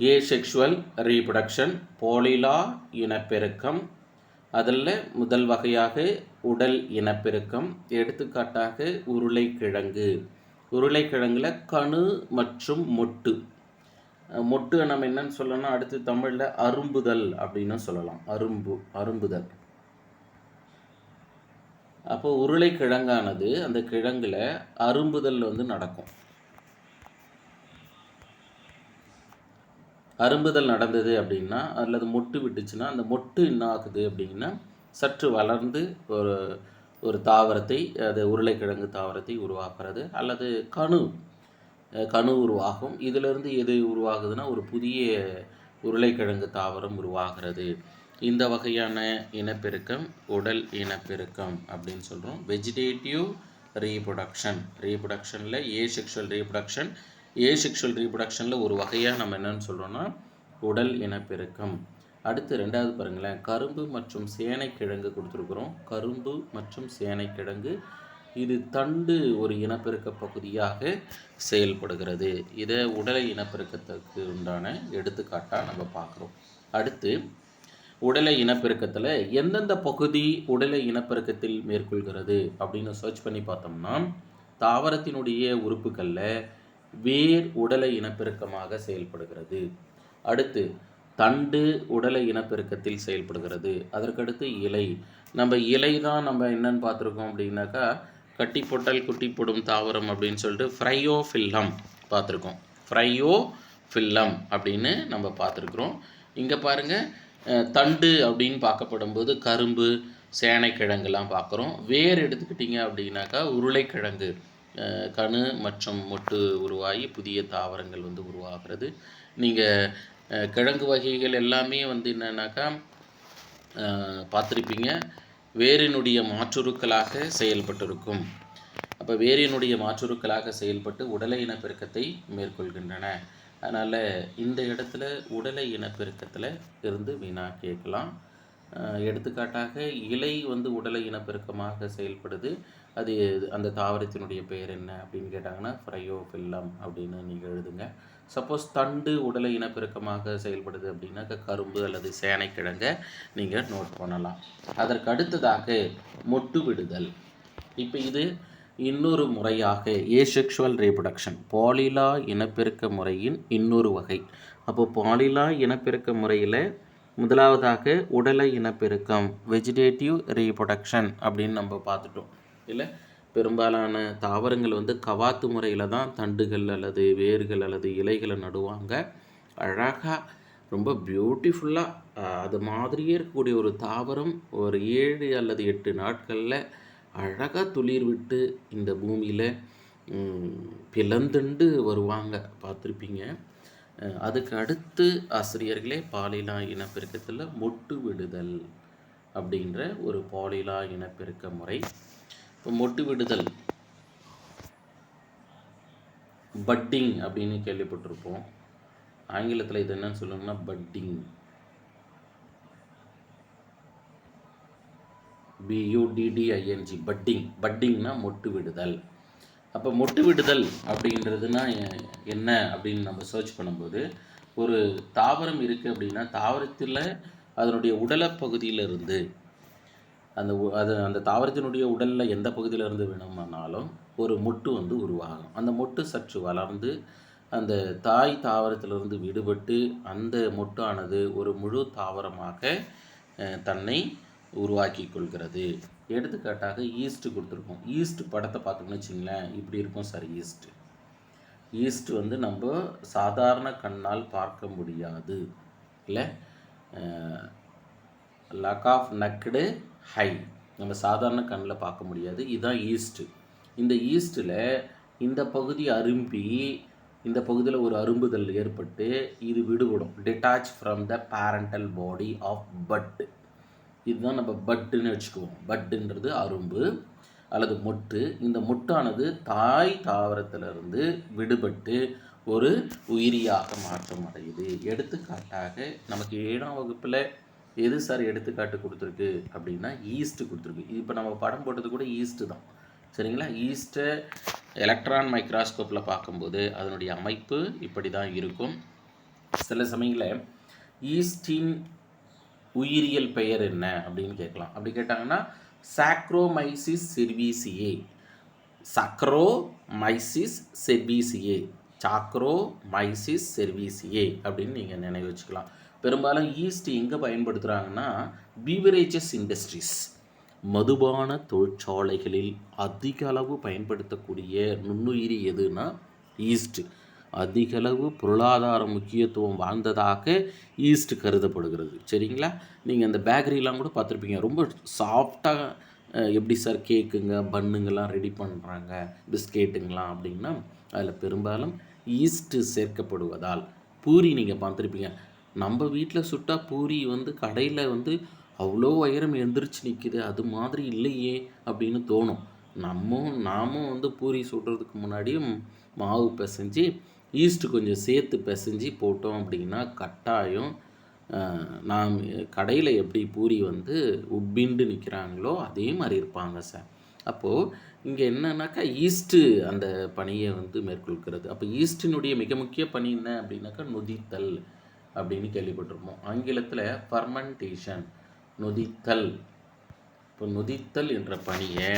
ஏ sexual reproduction போலிலா இனப்பெருக்கம். அதில் முதல் வகையாக உடல் இனப்பெருக்கம் எடுத்துக்காட்டாக உருளைக்கிழங்கு. உருளைக்கிழங்குல கணு மற்றும் மொட்டு. மொட்டு நம்ம என்னன்னு சொல்லணும் அடுத்து தமிழில் அரும்புதல் அப்படின்னு சொல்லலாம். அரும்பு அரும்புதல். அப்போ உருளைக்கிழங்கானது அந்த கிழங்கில் அரும்புதல் வந்து நடக்கும். அரும்புதல் நடந்தது அப்படின்னா அல்லது மொட்டு விட்டுச்சுன்னா அந்த மொட்டு என்ன ஆகுது அப்படின்னா சற்று வளர்ந்து ஒரு ஒரு தாவரத்தை அது உருளைக்கிழங்கு தாவரத்தை உருவாக்குறது அல்லது கணு கணு உருவாகும். இதிலிருந்து எது உருவாகுதுன்னா ஒரு புதிய உருளைக்கிழங்கு தாவரம் உருவாகிறது. இந்த வகையான இனப்பெருக்கம் உடல் இனப்பெருக்கம் அப்படின்னு சொல்கிறோம் வெஜிடேட்டிவ் ரீப்ரொடக்ஷன் ரீப்ரொடக்ஷனில் ஏ செக்ஷுவல் ரீப்ரொடக்ஷன் ஏ ரீப்ரொடக்ஷனில் ஒரு வகையாக நம்ம என்னன்னு சொல்கிறோன்னா உடல் இனப்பெருக்கம். அடுத்து ரெண்டாவது பாருங்களேன். கரும்பு மற்றும் சேனைக்கிழங்கு கொடுத்துருக்குறோம். கரும்பு மற்றும் சேனைக்கிழங்கு இது தண்டு ஒரு இனப்பெருக்க பகுதியாக செயல்படுகிறது. இதை உடலை இனப்பெருக்கத்துக்கு உண்டான எடுத்துக்காட்டாக நம்ம பார்க்குறோம். அடுத்து உடலை இனப்பெருக்கத்தில் எந்தெந்த பகுதி உடலை இனப்பெருக்கத்தில் மேற்கொள்கிறது அப்படின்னு சர்ச் பண்ணி பார்த்தோம்னா தாவரத்தினுடைய உறுப்புகளில் வேர் உடலை இனப்பெருக்கமாக செயல்படுகிறது. அடுத்து தண்டு உடலை இனப்பெருக்கத்தில் செயல்படுகிறது. அதற்கடுத்து இலை. நம்ம இலை தான் நம்ம என்னன்னு பார்த்துருக்கோம் அப்படின்னாக்கா கட்டி போட்டால் குட்டி போடும் தாவரம் அப்படின்னு சொல்லிட்டு ஃப்ரையோஃபில்லம் பார்த்துருக்கோம். ஃப்ரையோ ஃபில்லம் அப்படின்னு நம்ம பார்த்துருக்குறோம். இங்கே பாருங்கள் தண்டு அப்படின்னு பார்க்கப்படும்போது கரும்பு சேனைக்கிழங்குலாம் பார்க்குறோம். வேர் எடுத்துக்கிட்டிங்க அப்படின்னாக்கா உருளைக்கிழங்கு. கணு மற்றும் மொட்டு உருவாகி புதிய தாவரங்கள் வந்து உருவாகிறது. நீங்கள் கிழங்கு வகைகள் எல்லாமே வந்து என்னன்னாக்கா பார்த்துருப்பீங்க பார்த்திருப்பீங்க. வேரினுடைய மாற்றுருக்களாக செயல்பட்டிருக்கும். அப்போ வேரினுடைய மாற்றுருக்களாக செயல்பட்டு உடலை இனப்பெருக்கத்தை மேற்கொள்கின்றன. அதனால் இந்த இடத்துல உடலை இனப்பெருக்கத்தில் இருந்து வீணாக கேட்கலாம். எடுத்துக்காட்டாக இலை வந்து உடலை இனப்பெருக்கமாக செயல்படுது. அது அந்த தாவரத்தினுடைய பெயர் என்ன அப்படின்னு கேட்டாங்கன்னா ஃப்ரையோஃபில்லம் அப்படின்னு நீங்கள் எழுதுங்க. சப்போஸ் தண்டு உடலை இனப்பெருக்கமாக செயல்படுது அப்படின்னாக்கா கரும்பு அல்லது சேனைக்கிழங்கை நீங்கள் நோட் பண்ணலாம். அதற்கு அடுத்ததாக மொட்டு விடுதல். இப்போ இது இன்னொரு முறையாக ஏசெக்ஷுவல் ரீப்ரொடக்ஷன் பாலிலா இனப்பெருக்க முறையின் இன்னொரு வகை. அப்போ பாலிலா இனப்பெருக்க முறையில் முதலாவதாக உடலை இனப்பெருக்கம் வெஜிடேட்டிவ் ரீப்ரொடக்ஷன் அப்படின்னு நம்ம பார்த்துட்டோம். இல்லை பெரும்பாலான தாவரங்கள் வந்து கவாத்து முறையில் தான் தண்டுகள் அல்லது வேர்கள் அல்லது இலைகளை நடுவாங்க. அழகாக ரொம்ப பியூட்டிஃபுல்லாக அது மாதிரியே இருக்கக்கூடிய ஒரு தாவரம் ஒரு ஏழு அல்லது எட்டு நாட்களில் அழகாக துளிர் விட்டு இந்த பூமியில் பிளந்துண்டு வருவாங்க. பார்த்துருப்பீங்க. அதுக்கு அடுத்து ஆசிரியர்களே பாலிலா இனப்பெருக்கத்தில் மொட்டு விடுதல் அப்படின்ற ஒரு பாலிலா இனப்பெருக்க முறை. மொட்டு விடுதல் பட்டிங் அப்படின்னு கேள்விப்பட்டிருப்போம். ஆங்கிலத்தில் இது என்னன்னு சொல்லுங்கன்னா பட்டிங் பியூடிடிஐஎன்ஜி பட்டிங் பட்டிங்னா மொட்டு விடுதல் அப்போ மொட்டு விடுதல் அப்படின்றதுனா என்ன அப்படின்னு நம்ம சர்ச் பண்ணும்போது ஒரு தாவரம் இருக்குது அப்படின்னா தாவரத்தில் அதனுடைய உடலப்பகுதியிலிருந்து அந்த அது அந்த தாவரத்தினுடைய உடலில் எந்த பகுதியிலிருந்து வேணுமானாலும் ஒரு மொட்டு வந்து உருவாகும். அந்த மொட்டு சற்று வளர்ந்து அந்த தாய் தாவரத்திலிருந்து விடுபட்டு அந்த மொட்டானது ஒரு முழு தாவரமாக தன்னை உருவாக்கி கொள்கிறது. எடுத்துக்காட்டாக ஈஸ்ட் கொடுத்துருக்கோம். ஈஸ்ட் படத்தை பார்த்தோம்னு வச்சுங்களேன் இப்படி இருக்கும் சார் ஈஸ்ட்டு ஈஸ்ட் வந்து நம்ம சாதாரண கண்ணால் பார்க்க முடியாது. இல்லை? லக் ஆஃப் நக்குடு ஹை நம்ம சாதாரண கண்ணில் பார்க்க முடியாது. இதுதான் ஈஸ்ட்டு இந்த ஈஸ்ட்டில் இந்த பகுதி அரும்பி இந்த பகுதியில் ஒரு அரும்புதல் ஏற்பட்டு இது விடுபடும். Detach from the parental body off but இதுதான் நம்ம பட்டுன்னு வச்சுக்குவோம். பட்டுன்றது அரும்பு அல்லது மொட்டு. இந்த மொட்டானது தாய் தாவரத்திலிருந்து விடுபட்டு ஒரு உயிரியாக மாற்றம் அடையுது எடுத்துக்காட்டாக நமக்கு ஏழாம் வகுப்பில் எது சார் எடுத்துக்காட்டு கொடுத்துருக்கு அப்படின்னா ஈஸ்ட்டு கொடுத்துருக்கு. இப்போ நம்ம படம் போட்டது கூட ஈஸ்ட்டு தான். சரிங்களா? ஈஸ்ட்டை எலக்ட்ரான் மைக்ராஸ்கோப்பில் பார்க்கும்போது அதனுடைய அமைப்பு இப்படி தான் இருக்கும். சில சமயங்களில் ஈஸ்டின் உயிரியல் பெயர் என்ன அப்படின்னு கேட்கலாம். அப்படி கேட்டாங்கன்னா சாக்ரோமைசிஸ் செர்வீசியே சக்ரோமைசிஸ் செர்வீசியே சாக்ரோமைசிஸ் செர்வீசியே அப்படின்னு நீங்கள் நினைவு வச்சுக்கலாம். பெரும்பாலும் ஈஸ்ட் எங்கே பயன்படுத்துகிறாங்கன்னா பீவரேஜஸ் இண்டஸ்ட்ரீஸ் மதுபான தொழிற்சாலைகளில் அதிக அளவு பயன்படுத்தக்கூடிய நுண்ணுயிரி எதுனா ஈஸ்ட் அதிகளவு பொருளாதார முக்கியத்துவம் வாழ்ந்ததாக ஈஸ்ட் கருதப்படுகிறது. சரிங்களா? நீங்கள் அந்த பேக்கரிலாம் கூட பார்த்துருப்பீங்க. ரொம்ப சாஃப்டாக எப்படி சார் கேக்குங்க பன்னுங்கெல்லாம் ரெடி பண்ணுறாங்க பிஸ்கெட்டுங்களாம் அப்படின்னா அதில் பெரும்பாலும் ஈஸ்ட்டு சேர்க்கப்படுவதால் பூரி நீங்கள் பார்த்துருப்பீங்க. நம்ம வீட்டில் சுட்டா பூரி வந்து கடையில் வந்து அவ்வளோ உயரம் எந்திரிச்சு நிற்கிது அது மாதிரி இல்லையே அப்படின்னு தோணும். நம்ம நாமும் வந்து பூரி சுடுறதுக்கு முன்னாடியும் மாவு பிசைஞ்சு ஈஸ்ட்டு கொஞ்சம் சேர்த்து பிசைஞ்சு போட்டோம் அப்படின்னா கட்டாயம் நாம் கடையில் எப்படி பூரி வந்து உப்பிண்டு நிற்கிறாங்களோ அதே மாதிரி இருப்பாங்க சார். அப்போது இங்கே என்னன்னாக்கா ஈஸ்ட்டு அந்த பணியை வந்து மேற்கொள்கிறது. அப்போ ஈஸ்டினுடைய மிக முக்கிய பணி என்ன அப்படின்னாக்கா நொதித்தல். அப்படின்னு கேள்விப்பட்டிருப்போம். ஆங்கிலத்தில் ஃபர்மெண்டேஷன் நொதித்தல். இப்போ நொதித்தல் என்ற பணியை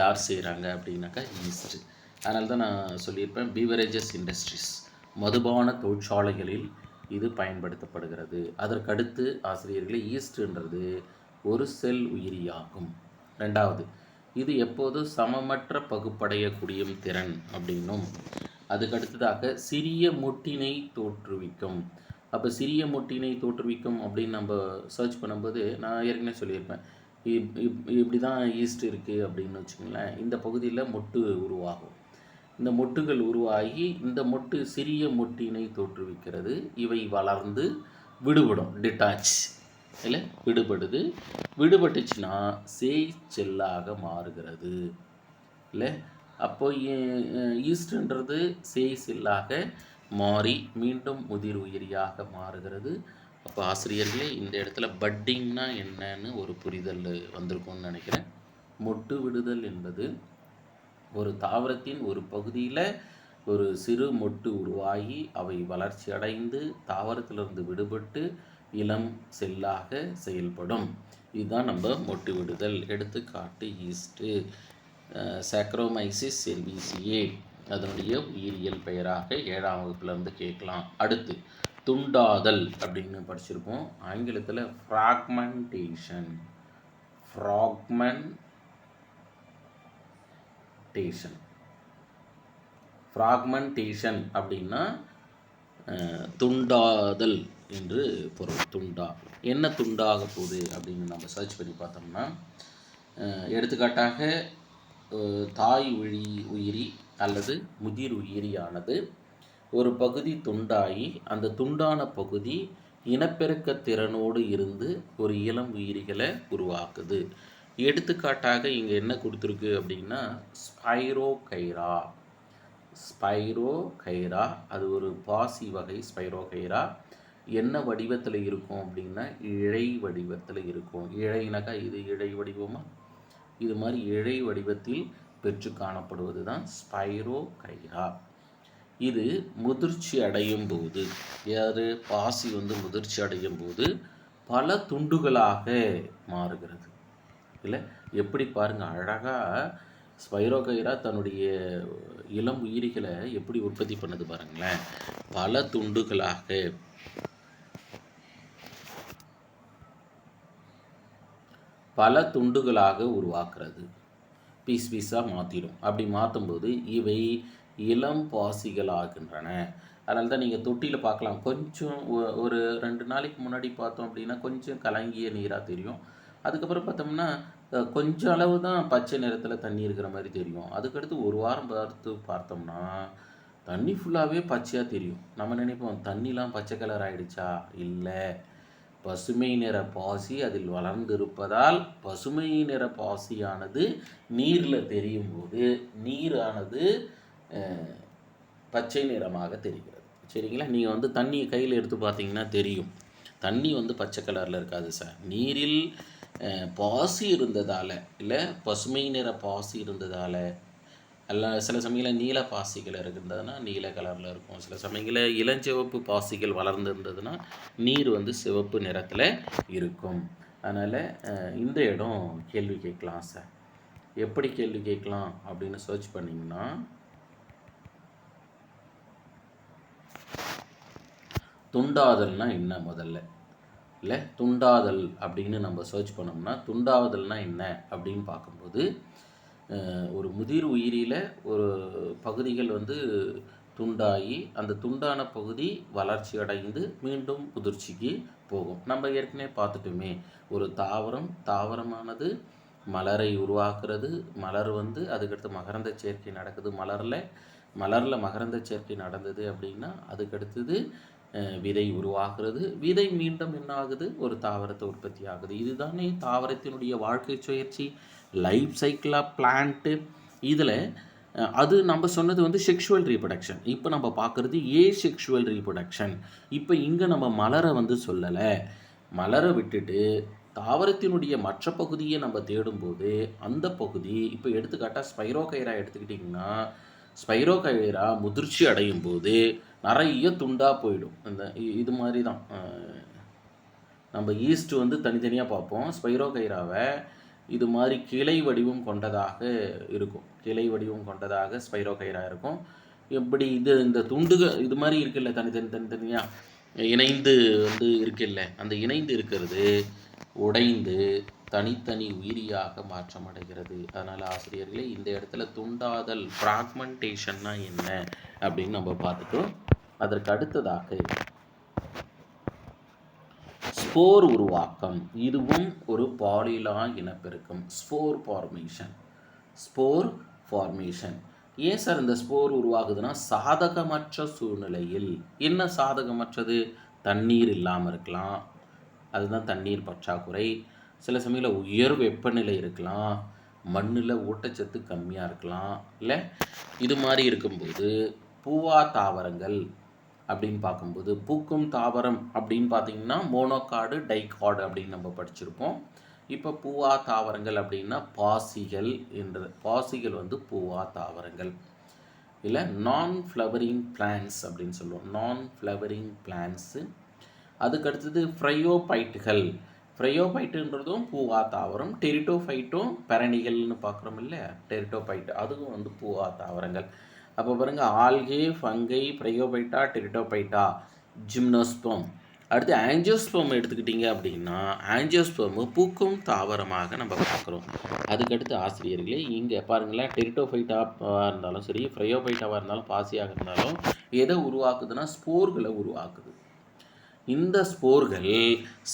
யார் செய்கிறாங்க அப்படின்னாக்கா ஈஸ்ட் அதனால தான் நான் சொல்லியிருப்பேன் பீவரேஜஸ் இண்டஸ்ட்ரீஸ் மதுபான தொழிற்சாலைகளில் இது பயன்படுத்தப்படுகிறது. அதற்கடுத்து ஆசிரியர்களே ஈஸ்ட்ன்றது ஒரு செல் உயிரியாகும். ரெண்டாவது இது எப்போது சமமற்ற பகுப்படையக்கூடிய திறன் அப்படின்னும். அதுக்கடுத்ததாக சிறிய முட்டினை தோற்றுவிக்கும். அப்போ சிறிய முட்டினை தோற்றுவிக்கும் அப்படின்னு நம்ம சர்ச் பண்ணும்போது நான் ஏற்கனவே சொல்லியிருப்பேன். இப்- இப்- இப்படி தான் ஈஸ்ட் இருக்குது அப்படின்னு வச்சுங்களேன் இந்த பகுதியில் மொட்டு உருவாகும். இந்த மொட்டுகள் உருவாகி இந்த மொட்டு சிறிய மொட்டினை தோற்றுவிக்கிறது. இவை வளர்ந்து விடுபடும் டிட்டாச் இல்லை விடுபடுது. விடுபட்டுச்சுன்னா சேய் செல்லாக மாறுகிறது. இல்லை அப்போ ஈஸ்ட்ன்றது சேய் செல்லாக மாறி மீண்டும் முதிர் உயிரியாக மாறுகிறது. அப்போ ஆசிரியர்களே இந்த இடத்துல பட்டிங்னா என்னன்னு ஒரு புரிதல் வந்திருக்கும்னு நினைக்கிறேன். மொட்டு விடுதல் என்பது ஒரு தாவரத்தின் ஒரு பகுதியில் ஒரு சிறு மொட்டு உருவாகி அவை வளர்ச்சி அடைந்து தாவரத்திலிருந்து விடுபட்டு இளம் செல்லாக செயல்படும். இதுதான் நம்ம மொட்டு விடுதல். எடுத்துக்காட்டு ஈஸ்ட்டு. சாக்ரோமைசிஸ் செல்விசியே அதனுடைய உயிரியல் பெயராக ஏழாம் வகுப்புலேருந்து கேட்கலாம். அடுத்து துண்டாதல் அப்படின்னு படிச்சிருப்போம். ஆங்கிலத்தில் ஃப்ராக்மெண்டேஷன் ஃப்ராக்மெண்ட் டேஷன் ஃப்ராக்மெண்டேஷன் அப்படின்னா துண்டாதல் என்று பொருள். துண்டா. என்ன துண்டாக போகுது அப்படின்னு நம்ம சர்ச் பண்ணி பார்த்தோம்னா எடுத்துக்காட்டாக தாய் உழி உயிரி அல்லது முதிர் உயிரியானது ஒரு பகுதி துண்டாகி அந்த துண்டான பகுதி இனப்பெருக்க திறனோடு இருந்து ஒரு இளம் உயிரிகளை உருவாக்குது. எடுத்துக்காட்டாக இங்கே என்ன கொடுத்துருக்கு அப்படின்னா ஸ்பைரோ கைரா ஸ்பைரோ கைரா அது ஒரு பாசி வகை ஸ்பைரோ கைரா என்ன வடிவத்தில் இருக்கும் அப்படின்னா இழை வடிவத்தில் இருக்கும். இழைனாக்கா இது இழை வடிவமாக இது மாதிரி இழை வடிவத்தில் பெற்று காணப்படுவது தான் ஸ்பைரோ கைரா இது முதிர்ச்சி அடையும் போது யாரு? பாசி வந்து முதிர்ச்சி அடையும் போது பல துண்டுகளாக மாறுகிறது. இல்லை எப்படி பாருங்கள் அழகாக ஸ்பைரோகைரா தன்னுடைய இளம் உயிரிகளை எப்படி உற்பத்தி பண்ணுது பாருங்களேன். பல துண்டுகளாக பல துண்டுகளாக உருவாக்குறது. பீஸ் பீஸாக மாற்றிடும் அப்படி மாற்றும்போது இவை இளம் பாசிகள் ஆகின்றன அதனால தான் நீங்கள் தொட்டியில் பார்க்கலாம். கொஞ்சம் ஒ- ஒரு ரெண்டு நாளைக்கு முன்னாடி பார்த்தோம் அப்படின்னா கொஞ்சம் கலங்கிய நீராக தெரியும். அதுக்கப்புறம் பார்த்தோம்னா கொஞ்சம் அளவு தான் பச்சை நிறத்தில் தண்ணி இருக்கிற மாதிரி தெரியும். அதுக்கடுத்து ஒரு வாரம் பார்த்து பார்த்தோம்னா தண்ணி ஃபுல்லாகவே பச்சையாக தெரியும். நம்ம நினைப்போம் தண்ணிலாம் பச்சை கலர் ஆகிடுச்சா இல்லை. பசுமை நிற பாசி அதில் வளர்ந்திருப்பதால் பசுமை நிற பாசியானது நீரில் தெரியும் போது நீரானது பச்சை நிறமாக தெரிகிறது. சரிங்களா? நீங்கள் வந்து தண்ணியை கையில் எடுத்து பார்த்தீங்கன்னா தெரியும். தண்ணி வந்து பச்சை கலரில் இருக்காது சார். நீரில் பாசி இருந்ததால் இல்லை பசுமை நிற பாசி இருந்ததால் எல்லா சில சமயங்களில் நீல பாசிகள் இருக்கின்றதுன்னா நீல கலரில் இருக்கும். சில சமயங்களில் இளஞ்சிவப்பு பாசிகள் வளர்ந்துருந்ததுன்னா நீர் வந்து சிவப்பு நிறத்தில் இருக்கும். அதனால் இந்த இடம் கேள்வி கேட்கலாம் சார் எப்படி கேள்வி கேட்கலாம் அப்படின்னு சர்ச் பண்ணிங்கன்னா துண்டாதல்னா என்ன முதல்ல? இல்லை துண்டாதல் அப்படின்னு நம்ம சர்ச் பண்ணோம்னா துண்டாவதல்னா என்ன அப்படின்னு பார்க்கும்போது ஒரு முதிர் உயிரியில் ஒரு பகுதிகள் வந்து துண்டாகி அந்த துண்டான பகுதி வளர்ச்சி அடைந்து மீண்டும் முதிர்ச்சிக்கு போகும். நம்ம ஏற்கனவே பார்த்துட்டோமே ஒரு தாவரம் தாவரமானது மலரை உருவாக்குறது மலர் வந்து அதுக்கடுத்து மகரந்த சேர்க்கை நடக்குது. மலரில் மலரில் மகரந்த சேர்க்கை நடந்தது அப்படின்னா அதுக்கடுத்தது விதை உருவாகிறது விதை மீண்டும் என்ன ஆகுது? ஒரு தாவரத்தை உற்பத்தி ஆகுது. இதுதானே தாவரத்தினுடைய வாழ்க்கை சுழற்சி. லைஃப் சைக்கிள் ஆஃப் பிளான்ட்டு இதில் அது நம்ம சொன்னது வந்து செக்ஷுவல் ரீப்ரொடக்ஷன் இப்போ நம்ம பார்க்குறது ஏ செக்ஷுவல் ரீப்ரொடக்ஷன் இப்போ இங்கே நம்ம மலரை வந்து சொல்லலை. மலரை விட்டுட்டு தாவரத்தினுடைய மற்ற பகுதியை நம்ம தேடும்போது அந்த பகுதி இப்போ எடுத்துக்காட்டால் ஸ்பைரோகைரா எடுத்துக்கிட்டிங்கன்னா ஸ்பைரோகைரா முதிர்ச்சி அடையும் போது நிறைய துண்டாக போயிடும். இந்த இது மாதிரி தான் நம்ம ஈஸ்ட் வந்து தனித்தனியாக பார்ப்போம். ஸ்பைரோகைராவை இது மாதிரி கிளை வடிவம் கொண்டதாக இருக்கும். கிளை வடிவம் கொண்டதாக ஸ்பைரோகைரா இருக்கும். எப்படி இது இந்த துண்டுகள் இது மாதிரி இருக்குல்ல தனித்தனி தனித்தனியாக இணைந்து வந்து இருக்குல்ல அந்த இணைந்து இருக்கிறது உடைந்து தனித்தனி உயிரியாக மாற்றம் அடைகிறது அதனால் ஆசிரியர்களே இந்த இடத்துல துண்டாதல் ஃப்ராக்மெண்டேஷன்னா என்ன அப்படின்னு நம்ம பார்த்துட்டோம். அதற்கு அடுத்ததாக ஸ்போர் உருவாக்கம். இதுவும் ஒரு பாலிலா இனப்பெருக்கம். ஸ்போர் ஃபார்மேஷன் ஸ்போர் ஃபார்மேஷன் ஏன் சார் இந்த ஸ்போர் உருவாகுதுன்னா சாதகமற்ற சூழ்நிலையில். என்ன சாதகமற்றது? தண்ணீர் இல்லாமல் இருக்கலாம். அதுதான் தண்ணீர் பற்றாக்குறை. சில சமயத்தில் உயர் வெப்பநிலை இருக்கலாம். மண்ணில் ஊட்டச்சத்து கம்மியாக இருக்கலாம். இல்லை? இது மாதிரி இருக்கும்போது பூவா தாவரங்கள் அப்படின்னு பார்க்கும்போது பூக்கும் தாவரம் அப்படின்னு பார்த்தீங்கன்னா மோனோகாடு டைகாடு அப்படின்னு நம்ம படிச்சிருப்போம். இப்போ பூவா தாவரங்கள் அப்படின்னா பாசிகள் என்ற பாசிகள் வந்து பூவா தாவரங்கள். இல்லை நான் ஃப்ளவரிங் பிளான்ஸ் அப்படின்னு சொல்லுவோம். நான் ஃப்ளவரிங் பிளான்ஸு அதுக்கடுத்தது ஃப்ரையோபைட்டுகள் ஃப்ரையோபைட்டுன்றதும் பூவா தாவரம் டெரிட்டோஃபைட்டும் பெரணிகள்னு பார்க்குறோம் இல்லை டெரிட்டோபைட்டு அதுவும் வந்து பூவா தாவரங்கள். அப்போ பாருங்கள் algae fungi bryophyta pteridophyta gymnosperm. அடுத்து ஆஞ்சியோஸ்போம் எடுத்துக்கிட்டிங்க அப்படின்னா ஆஞ்சியோஸ்போமு பூக்கும் தாவரமாக நம்ம பார்க்குறோம். அதுக்கடுத்து ஆசிரியர்களே இங்கே பாருங்களேன் டெரிட்டோஃபைட்டாவாக இருந்தாலும் சரி ஃப்ரையோபைட்டாவாக இருந்தாலும் பாசியாக இருந்தாலும் எதை உருவாக்குதுன்னா ஸ்போர்களை உருவாக்குது. இந்த ஸ்போர்கள்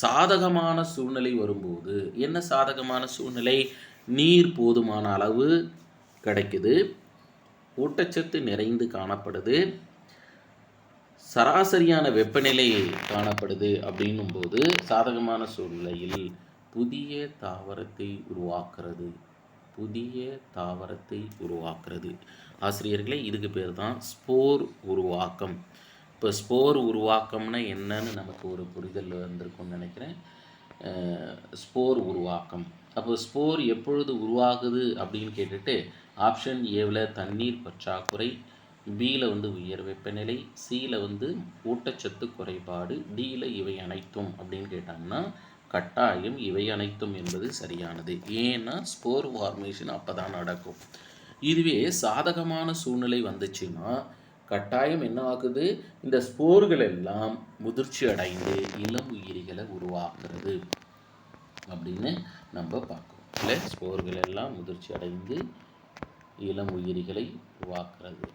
சாதகமான சூழ்நிலை வரும்போது என்ன சாதகமான சூழ்நிலை? நீர் போதுமான அளவு கிடைக்குது. ஊட்டச்சத்து நிறைந்து காணப்படுது. சராசரியான வெப்பநிலை காணப்படுது அப்படின்னும் போது சாதகமான சூழ்நிலையில் புதிய தாவரத்தை உருவாக்குறது புதிய தாவரத்தை உருவாக்குறது. ஆசிரியர்களே இதுக்கு பேர் தான் ஸ்போர் உருவாக்கம். இப்போ ஸ்போர் உருவாக்கம்னா என்னன்னு நமக்கு ஒரு புரிதல் வந்திருக்கும்னு நினைக்கிறேன். ஸ்போர் உருவாக்கம். அப்போ ஸ்போர் எப்பொழுது உருவாகுது அப்படின்னு கேட்டுட்டு ஆப்ஷன் ஏவில் தண்ணீர் பற்றாக்குறை பியில் வந்து உயர் வெப்பநிலை சியில் வந்து ஊட்டச்சத்து குறைபாடு டியில் இவை அனைத்தும் அப்படின்னு கேட்டாங்கன்னா கட்டாயம் இவை அனைத்தும் என்பது சரியானது. ஏன்னா ஸ்போர் ஃபார்மேஷன் அப்போ தான் நடக்கும். இதுவே சாதகமான சூழ்நிலை வந்துச்சுன்னா கட்டாயம் என்ன ஆகுது? இந்த ஸ்போர்கள் எல்லாம் முதிர்ச்சி அடைந்து இளம் உயிரிகளை உருவாக்குறது அப்படின்னு நம்ம பார்க்கணும் இல்லை? ஸ்போர்கள் எல்லாம் முதிர்ச்சி அடைந்து இளம் உயிரிகளை உருவாக்குறது.